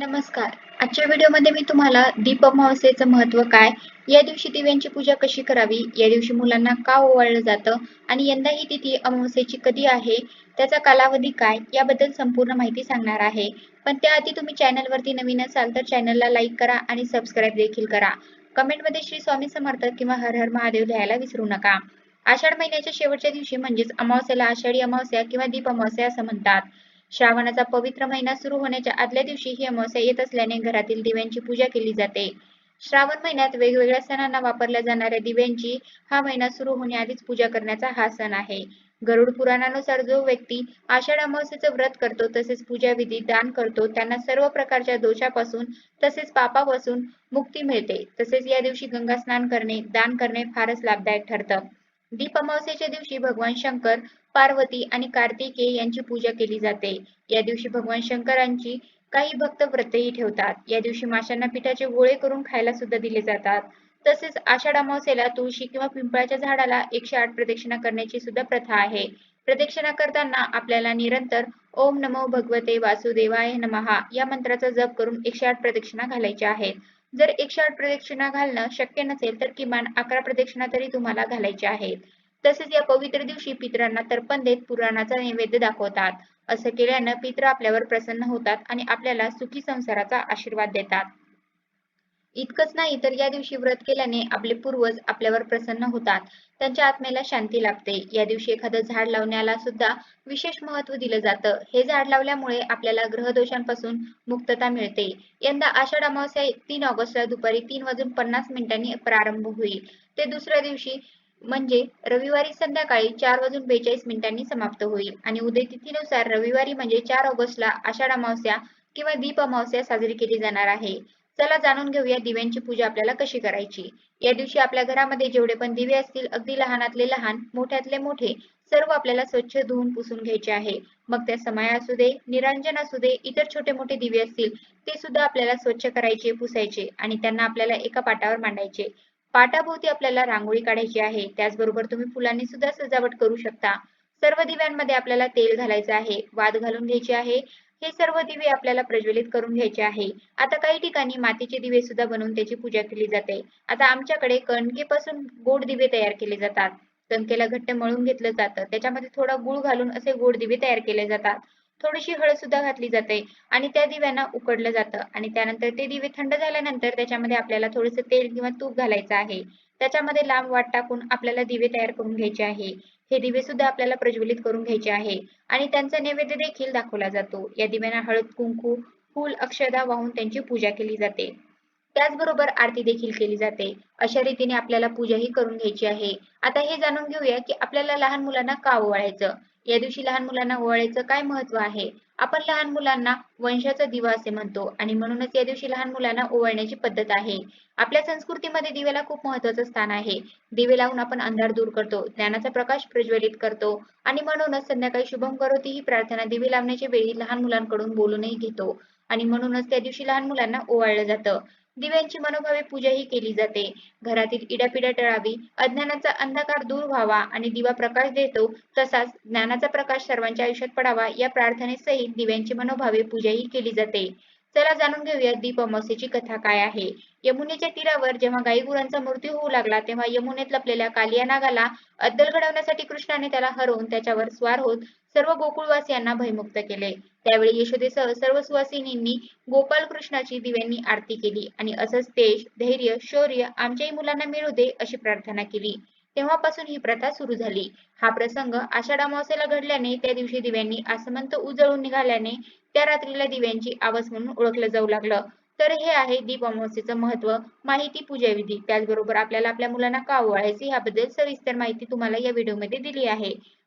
नमस्कार. आजच्या व्हिडिओमध्ये मी तुम्हाला दीप अमावस्येचं महत्त्व काय या दिवशी दिव्यांची पूजा कशी करावी या दिवशी मुलांना का ओवाळलं जातं आणि यंदा ही तिथी अमावस्येची कधी आहे त्याचा कालावधी काय याबद्दल संपूर्ण माहिती सांगणार आहे. पण त्याआधी तुम्ही चॅनलवरती नवीन असाल तर चॅनलला लाईक करा आणि सबस्क्राईब देखील करा. कमेंटमध्ये श्री स्वामी समर्थ किंवा हर हर महादेव लिहायला विसरू नका. आषाढ महिन्याच्या शेवटच्या दिवशी म्हणजेच अमावस्येला आषाढी अमावस्या किंवा दीप अमावस्या असं म्हणतात. श्रावणाचा पवित्र महिना सुरू होण्याच्या आदल्या दिवशी ही अमावस्या येत असल्याने घरातील दिव्यांची पूजा केली जाते. श्रावण महिन्यात वेगवेगळ्या सणांना वापरल्या जाणाऱ्या दिव्यांची हा महिना सुरू होण्याआधीच पूजा करण्याचा हा सण आहे. गरुड पुराणानुसार जो व्यक्ती आषाढ अमावस्येचं व्रत करतो तसेच पूजा विधी दान करतो त्यांना सर्व प्रकारच्या दोषापासून तसेच पापापासून मुक्ती मिळते. तसेच या दिवशी गंगा स्नान करणे दान करणे फारच लाभदायक ठरतं. दीप अमावस्येच्या दिवशी भगवान शंकर पार्वती आणि कार्तिकेय यांची पूजा केली जाते. या दिवशी भगवान शंकरांची काही भक्त व्रतही ठेवतात. या दिवशी माशांना पिठाचे गोळे करून खायला सुद्धा दिले जातात. तसेच आषाढ अमावस्येला तुळशी किंवा पिंपळाच्या झाडाला एकशे आठ प्रदक्षिणा करण्याची सुद्धा प्रथा आहे. प्रदक्षिणा करताना आपल्याला निरंतर ओम नमो भगवते वासुदेवाय नमहा या मंत्राचा जप करून एकशे आठ प्रदक्षिणा घालायच्या आहेत. जर एकशे आठ प्रदक्षिणा घालणं शक्य नसेल तर किमान अकरा प्रदक्षिणा तरी तुम्हाला घालायच्या आहेत. तसेच या पवित्र दिवशी पितरांना तर्पण देत पुराणाचा नैवेद्य दाखवतात. असं केल्यानं पित्र आपल्यावर प्रसन्न होतात आणि आपल्याला सुखी संसाराचा आशीर्वाद देतात. इतकंच नाही तर या दिवशी व्रत केल्याने आपले पूर्वज आपल्यावर प्रसन्न होतात. त्यांच्या आत्म्याला शांती लाभते. या दिवशी एखादं झाड लावण्याला सुद्धा विशेष महत्त्व दिलं जातं. हे झाड लावल्यामुळे आपल्याला ग्रहदोषांपासून मुक्तता मिळते. यंदा आषाढ अमावस्या तीन ऑगस्टला दुपारी तीन वाजून पन्नास मिनिटांनी प्रारंभ होईल. ते दुसऱ्या दिवशी म्हणजे रविवारी संध्याकाळी चार वाजून बेचाळीस मिनिटांनी समाप्त होईल. आणि उदय तिथीनुसार रविवारी म्हणजे चार ऑगस्टला आषाढ अमावस्या किंवा दीप अमावस्या साजरी केली जाणार आहे. चला जाणून घेऊया दिव्यांची पूजा आपल्याला कशी करायची. या दिवशी आपल्या घरामध्ये जेवढे पण दिवे असतील अगदी लहानातले लहान मोठ्यातले मोठे सर्व आपल्याला स्वच्छ धुवून पुसून घ्यायचे आहे. मग त्या समाया असू दे निरंजन असू दे इतर छोटे मोठे दिवे असतील ते सुद्धा आपल्याला स्वच्छ करायचे पुसायचे आणि त्यांना आपल्याला एका पाटावर मांडायचे. पाटाभोवती आपल्याला रांगोळी काढायची आहे. त्याचबरोबर तुम्ही फुलांनी सुद्धा सजावट करू शकता. सर्व दिव्यांमध्ये आपल्याला तेल घालायचं आहे. वाद घालून घ्यायचे आहे. हे सर्व दिवे आपल्याला प्रज्वलित करून घ्यायचे आहे. आता काही ठिकाणी मातीचे दिवे सुद्धा बनवून त्याची पूजा केली जाते. आता आमच्याकडे कणकेपासून गोड दिवे तयार केले जातात. कणकेला घट्ट मळून घेतलं जातं. त्याच्यामध्ये थोडा गुळ घालून असे गोड दिवे तयार केले जातात. थोडीशी हळद सुद्धा घातली जाते आणि त्या दिव्यांना उकडलं जातं. आणि त्यानंतर ते दिवे थंड झाल्यानंतर त्याच्यामध्ये आपल्याला थोडंसं तेल किंवा तूप घालायचं आहे. त्याच्यामध्ये लांब वाट टाकून आपल्याला दिवे तयार करून घ्यायचे आहे. हे दिवे सुद्धा आपल्याला प्रज्वलित करून घ्यायचे आहे. आणि त्यांचा नैवेद्य देखील दाखवला जातो. या दिव्यांना हळद कुंकू फूल अक्षदा वाहून त्यांची पूजा केली जाते. त्याचबरोबर आरती देखील केली जाते. अशा रीतीने आपल्याला पूजाही करून घ्यायची आहे. आता हे जाणून घेऊया की आपल्याला लहान मुलांना का ओवाळायचं? या दिवशी लहान मुलांना ओवाळायचं काय महत्त्व आहे? आपण लहान मुलांना वंशाचा दिवा असे म्हणतो आणि म्हणूनच या दिवशी लहान मुलांना ओवाळण्याची पद्धत आहे. आपल्या संस्कृतीमध्ये दिव्याला खूप महत्वाचं स्थान आहे. दिवे लावून आपण अंधार दूर करतो ज्ञानाचा प्रकाश प्रज्वलित करतो आणि म्हणूनच संध्याकाळी शुभम करोती ही प्रार्थना दिवे लावण्याच्या वेळी लहान मुलांकडून बोलूनही घेतो आणि म्हणूनच त्या दिवशी लहान मुलांना ओवाळलं जातं. दिव्यांची मनोभावे पूजाही केली जाते. घरातील इडापिडा टळावी अज्ञानाचा अंधकार दूर व्हावा आणि दिवा प्रकाश देतो तसाच ज्ञानाचा प्रकाश सर्वांच्या आयुष्यात पडावा या प्रार्थनेसहित दिव्यांची मनोभावे पूजाही केली जाते. चला जाणून घेऊया दीप अमावस्येची कथा काय आहे. यमुनेच्या तीरावर जेव्हा गाई गुरांचा मृत्यू होऊ लागला तेव्हा यमुनेत लपलेल्या कालिया नागाला अद्दल घडवण्यासाठी कृष्णाने त्याला हरवून त्याच्यावर स्वार होत सर्व गोकुळवासियांना भयमुक्त केले. त्यावेळी यशोदेसह सर्व सुवासिनींनी गोपाल कृष्णाची दिव्यांनी आरती केली आणि असंच तेज धैर्य शौर्य आमच्याही मुलांना मिळू दे अशी प्रार्थना केली. तेव्हापासून ही प्रथा सुरू झाली. हा प्रसंग आषाढ अमावस्येला घडल्याने त्या दिवशी दिव्यांनी आसमंत उजळून निघाल्याने त्या रात्रीला दिव्यांची आवाज म्हणून ओळखलं जाऊ लागलं. तर हे आहे दीप अमावस्येचं महत्त्व माहिती पूजा विधी त्याचबरोबर आपल्याला आपल्या मुलांना का ओवाळायचे याबद्दल सविस्तर माहिती तुम्हाला या व्हिडिओमध्ये दिली आहे.